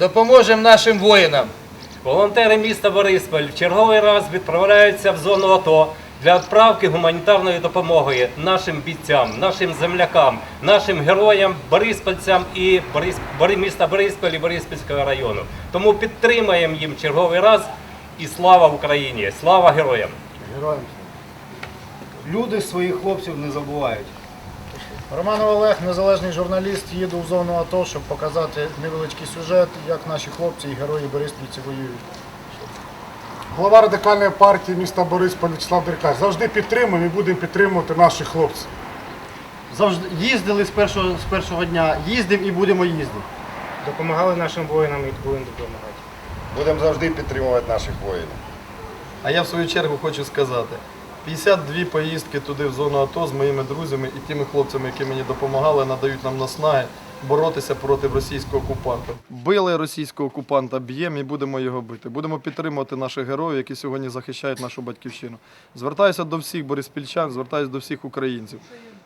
Допоможемо нашим воїнам. Волонтери міста Борисполь в черговий раз відправляються в зону АТО для відправки гуманітарної допомоги нашим бійцям, нашим землякам, нашим героям, бориспольцям і Борис... Бори- міста Борисполь і Бориспільського району. Тому підтримаємо їм черговий раз і слава Україні! Слава героям! Героям. Люди своїх хлопців не забувають. Романов Олег, незалежний журналіст, їду в зону АТО, щоб показати невеличкий сюжет, як наші хлопці і герої Бориспільці воюють. Голова радикальної партії міста Бориспіль Вячеслав Деркач. Завжди підтримуємо і будемо підтримувати наших хлопців. Завжди їздили з першого, з першого дня, їздимо і будемо їздити. Допомагали нашим воїнам і будемо допомагати. Будемо завжди підтримувати наших воїнів. А я в свою чергу хочу сказати: 52 поїздки туди в зону АТО з моїми друзями і тими хлопцями, які мені допомагали, надають нам наснаги боротися проти російського окупанта. Били російського окупанта, б'ємо і будемо його бити. Будемо підтримувати наших героїв, які сьогодні захищають нашу батьківщину. Звертаюся до всіх бориспільчан, звертаюся до всіх українців.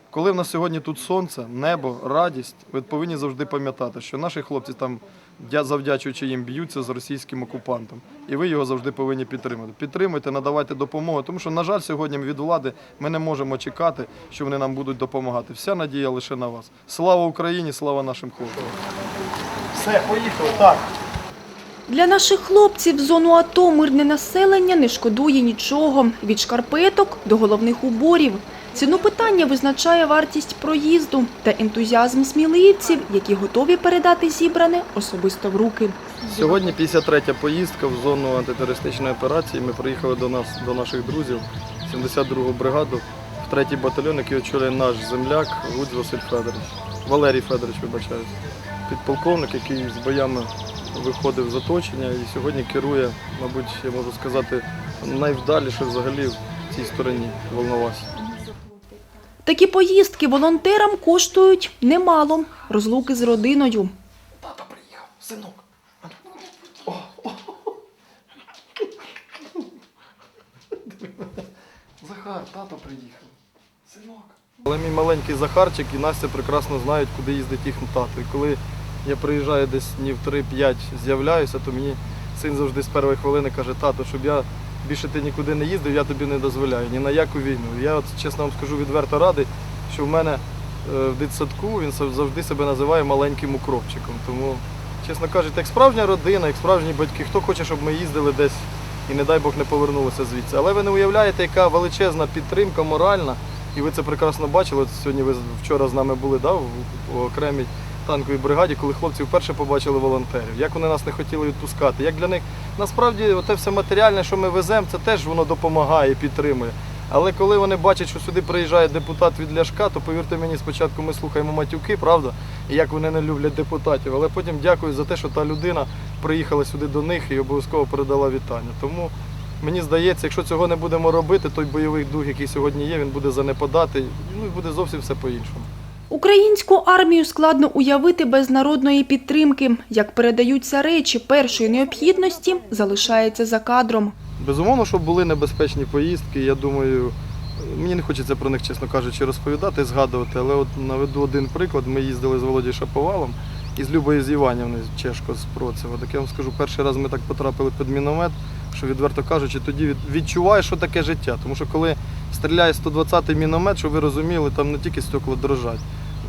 Коли в нас сьогодні тут сонце, небо, радість, ви повинні завжди пам'ятати, що наші хлопці там, завдячуючи їм, б'ються з російським окупантом. І ви його завжди повинні підтримати. Підтримуйте, надавайте допомогу, тому що, на жаль, сьогодні від влади ми не можемо чекати, що вони нам будуть допомагати. Вся надія лише на вас. Слава Україні, слава нашим хлопцям! Все, поїхали. Так. Для наших хлопців в зону АТО мирне населення не шкодує нічого – від шкарпеток до головних уборів. Ціну питання визначає вартість проїзду та ентузіазм сміливців, які готові передати зібране особисто в руки. Сьогодні 53-я поїздка в зону антитерористичної операції. Ми приїхали до нас, до наших друзів, 72-гу бригаду, в 3-й батальйон, який очолює наш земляк Гудз Василь Федорович. Валерій Федорович, вибачаюсь. Підполковник, який з боями виходив з оточення і сьогодні керує, мабуть, я можу сказати, найвдаліше взагалі в цій стороні Волновасі. Такі поїздки волонтерам коштують немало – розлуки з родиною. Тато приїхав, синок. Захар, тато приїхав. Синок. Але мій маленький Захарчик і Настя прекрасно знають, куди їздить їхній тато. І коли я приїжджаю десь днів 3-5, з'являюся, то мені син завжди з першої хвилини каже, тато, щоб я більше ти нікуди не їздив, я тобі не дозволяю, ні на яку війну. Я от чесно вам скажу відверто радий, що в мене е, в дитсадку він завжди себе називає маленьким укропчиком. Тому, чесно кажучи, як справжня родина, як справжні батьки, хто хоче, щоб ми їздили десь і не дай Бог не повернулися звідси. Але ви не уявляєте, яка величезна підтримка моральна. І ви це прекрасно бачили. От Сьогодні ви вчора з нами були да, в, в окремій танковій бригаді, коли хлопці вперше побачили волонтерів, як вони нас не хотіли відпускати. Як для них насправді те все матеріальне, що ми веземо, це теж воно допомагає, підтримує. Але коли вони бачать, що сюди приїжджає депутат від Ляшка, то повірте мені, спочатку ми слухаємо матюки, правда, і як вони не люблять депутатів. Але потім дякую за те, що та людина приїхала сюди до них і обов'язково передала вітання. Тому мені здається, якщо цього не будемо робити, той бойовий дух, який сьогодні є, він буде занепадати, ну і буде зовсім все по-іншому. Українську армію складно уявити без народної підтримки. Як передаються речі першої необхідності, залишається за кадром. Безумовно, що були небезпечні поїздки. Я думаю, мені не хочеться про них, чесно кажучи, розповідати, згадувати, але от наведу один приклад. Ми їздили з Володією Шаповалом і з Любою Зіванівною Чешко з Процева. Так я вам скажу, перший раз ми так потрапили під міномет, що відверто кажучи, тоді від- відчуваєш, що таке життя. Тому що коли стріляє 120-й міномет, щоб ви розуміли, там не тільки стекла дрожать.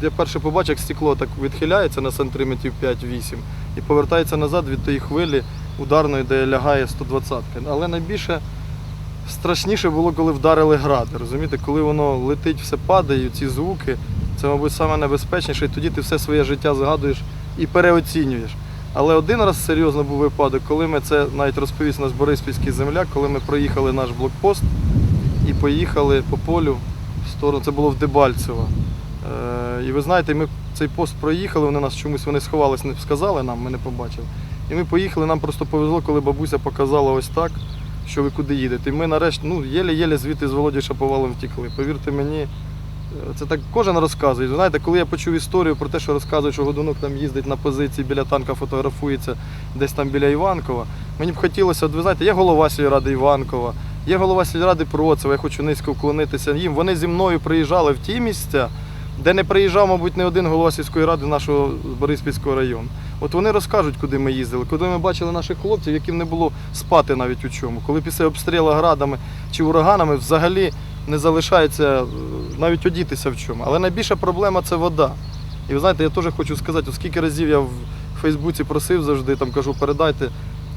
Я перше побачив, як стекло так відхиляється на сантиметрів 5-8 і повертається назад від тої хвилі ударної, де лягає 120 Але найбільше страшніше було, коли вдарили гради. Розумієте, коли воно летить, все падає, ці звуки, це, мабуть, саме небезпечніше, і тоді ти все своє життя згадуєш і переоцінюєш. Але один раз серйозно був випадок, коли ми це навіть розповість наш Бориспільський земляк, коли ми проїхали наш блокпост і поїхали по полю в сторону, це було в Дебальцево. І ви знаєте, ми цей пост проїхали, вони нас чомусь вони сховались, не сказали нам, ми не побачили. І ми поїхали, нам просто повезло, коли бабуся показала ось так, що ви куди їдете. І ми нарешті, ну, єле-єле звідти з Володією Шаповалом втікли. Повірте мені, це так кожен розказує. Знаєте, коли я почув історію про те, що розказують, що Годунок там їздить на позиції біля танка, фотографується десь там біля Іванкова, мені б хотілося, от ви знаєте, є голова сільради Іванкова, є голова сільради Процева, я хочу низько вклонитися їм. Вони зі мною приїжджали в ті місця, де не приїжджав, мабуть, не один голова сільської ради нашого Бориспільського району. От вони розкажуть, куди ми їздили, куди ми бачили наших хлопців, яким не було спати навіть у чому. Коли після обстрілу градами чи ураганами взагалі не залишається е, навіть одітися в чому. Але найбільша проблема це вода. І ви знаєте, я теж хочу сказати, оскільки разів я в Фейсбуці просив завжди, там кажу, передайте,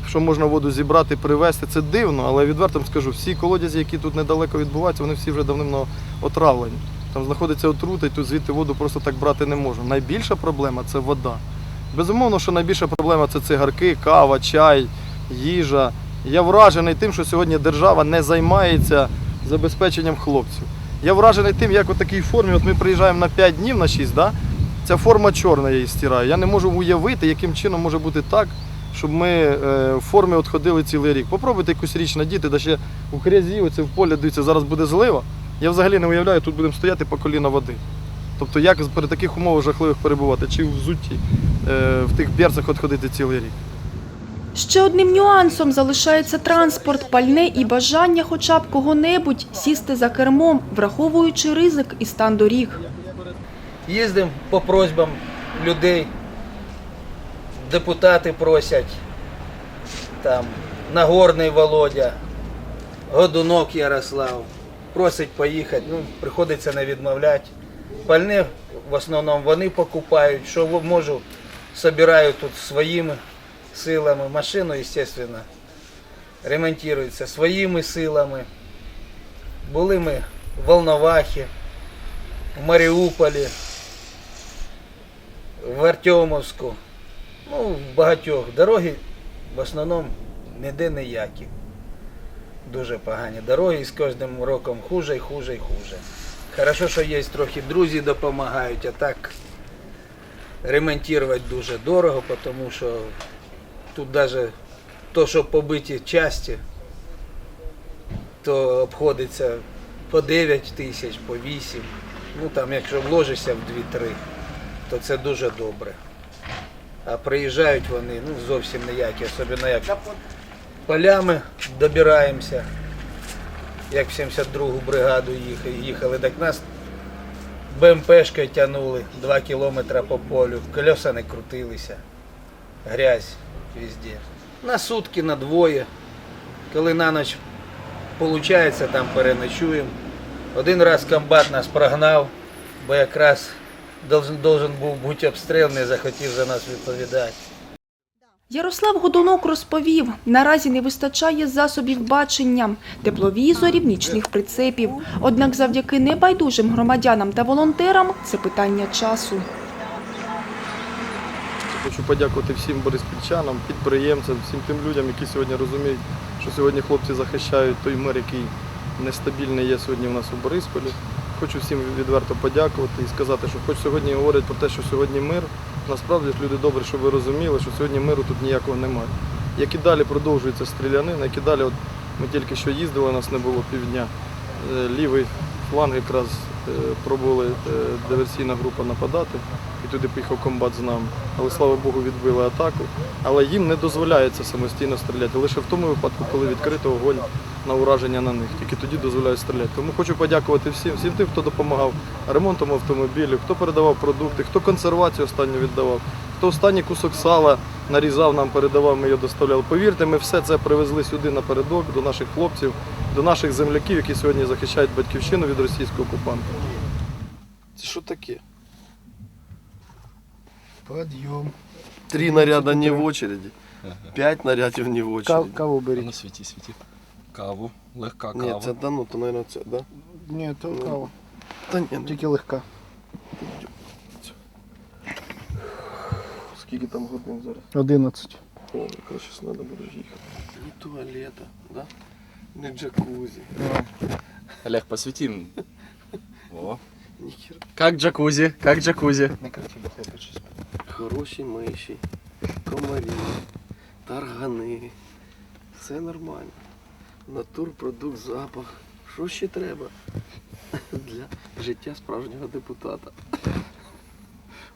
що можна воду зібрати, привезти. Це дивно, але відверто скажу, всі колодязі, які тут недалеко відбуваються, вони всі вже давним отравлені. Там знаходиться отрута, і тут звідти воду просто так брати не можна. Найбільша проблема це вода. Безумовно, що найбільша проблема це цигарки, кава, чай, їжа. Я вражений тим, що сьогодні держава не займається забезпеченням хлопців. Я вражений тим, як у такій формі, от ми приїжджаємо на 5 днів на 6, да? ця форма чорна, я її стираю. Я не можу уявити, яким чином може бути так, щоб ми е, в формі от цілий рік. Попробуйте якусь річ надіти, да ще у грязі, оце в полі, дивіться, зараз буде злива. Я взагалі не уявляю, тут будемо стояти по коліна води. Тобто як при таких умовах жахливих перебувати, чи в взутті, е, в тих берцях от ходити цілий рік. Ще одним нюансом залишається транспорт, пальне і бажання хоча б кого-небудь сісти за кермом, враховуючи ризик і стан доріг. Їздимо по просьбам людей. Депутати просять. Там Нагорний Володя, Годунок Ярослав. Просить поїхати, ну, приходиться не відмовляти. Пальне в основному вони покупають, що можу, собираю тут своїми силами. Машину, звісно, ремонтується своїми силами. Були ми в Волновахі, в Маріуполі, в Артемовську. Ну, в багатьох дороги в основному ніде ніякі. Дуже погані дороги і з кожним роком хуже і хуже і хуже. Хорошо, що є трохи друзі допомагають, а так ремонтувати дуже дорого, тому що тут навіть то, що побиті часті, то обходиться по 9 тисяч, по 8. Ну там, якщо вложишся в 2-3, то це дуже добре. А приїжджають вони ну, зовсім ніякі, особливо як полями добираємося. Як в 72-гу бригаду їхали, так нас БМПшкою тягнули 2 кілометри по полю, колеса не крутилися, грязь везде. На сутки, на двоє. Коли на ніч виходить, там переночуємо. Один раз комбат нас прогнав, бо якраз должен, должен був бути обстріл, не захотів за нас відповідати. Ярослав Годунок розповів, наразі не вистачає засобів бачення, тепловізорів, нічних прицепів. Однак завдяки небайдужим громадянам та волонтерам це питання часу. Хочу подякувати всім бориспільчанам, підприємцям, всім тим людям, які сьогодні розуміють, що сьогодні хлопці захищають той мир, який нестабільний є сьогодні у нас у Борисполі. Хочу всім відверто подякувати і сказати, що хоч сьогодні говорять про те, що сьогодні мир, насправді люди добре, щоб ви розуміли, що сьогодні миру тут ніякого немає. Як і далі продовжується стрілянина, як і далі, от ми тільки що їздили, нас не було півдня. Е, Лівий фланг якраз е, пробували е, диверсійна група нападати, і туди поїхав комбат з нами. Але слава Богу, відбили атаку. Але їм не дозволяється самостійно стріляти. Лише в тому випадку, коли відкрито вогонь на ураження на них. Тільки тоді дозволяють стріляти. Тому хочу подякувати всім, всім тим, хто допомагав ремонтом автомобілів, хто передавав продукти, хто консервацію останню віддавав, хто останній кусок сала нарізав, нам передавав, ми його доставляли. Повірте, ми все це привезли сюди напередок, до наших хлопців, до наших земляків, які сьогодні захищають батьківщину від російського окупанта. Це що таке? Подйом. Три наряда не в очереді. П'ять нарядів не в очереді. Каву беріть. Ну, світі, світі. Каву. Легка Ні, це да, ну, то, мабуть, це, да? Ні, то кава. Та ні, ну, Тільки легка. скільки там годин зараз? 11. О, якраз щось треба буде їхати. Ні туалета, да? Не джакузі. Олег, посвіти. О. Как джакузі, как джакузі. Хороші миші, комарі, таргани. Все нормально. Натурпродукт, запах. Що ще треба для життя справжнього депутата?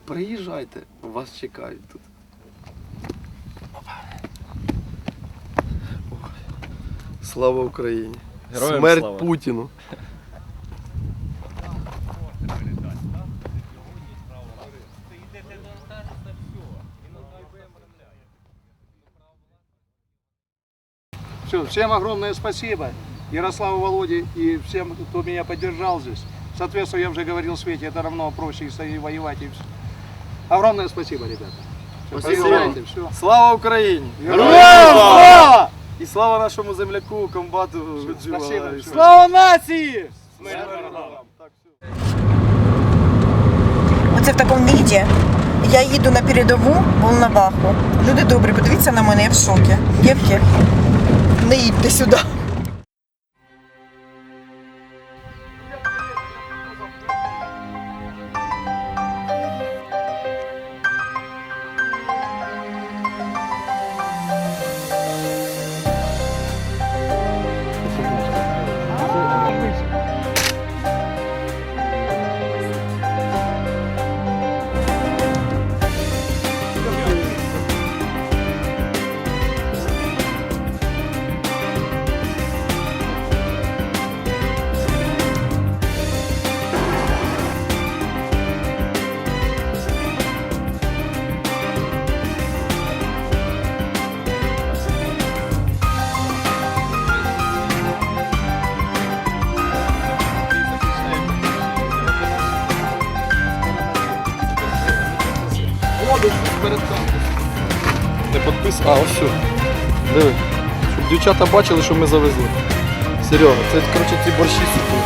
Приїжджайте, вас чекають тут. Слава Украине, Героям Смерть слава. Путіну! Все, всем огромное спасибо. Ярославу Володе и всем, кто меня поддержал здесь. Соответственно, я уже говорил Свете, это равно проще и воевать. И все. Огромное спасибо, ребята. Спасибо. Все. Слава Украине! Героям слава! Слава нашому земляку, комбату. Спасибо. Слава нації! Оце в такому віді. Я їду на передову Волноваху. Люди добрі, подивіться на мене, я в шокі. Дівки, не їдьте сюди. А, ось що. Диви. Щоб дівчата бачили, що ми завезли. Серега, це коротше ці борщі супи.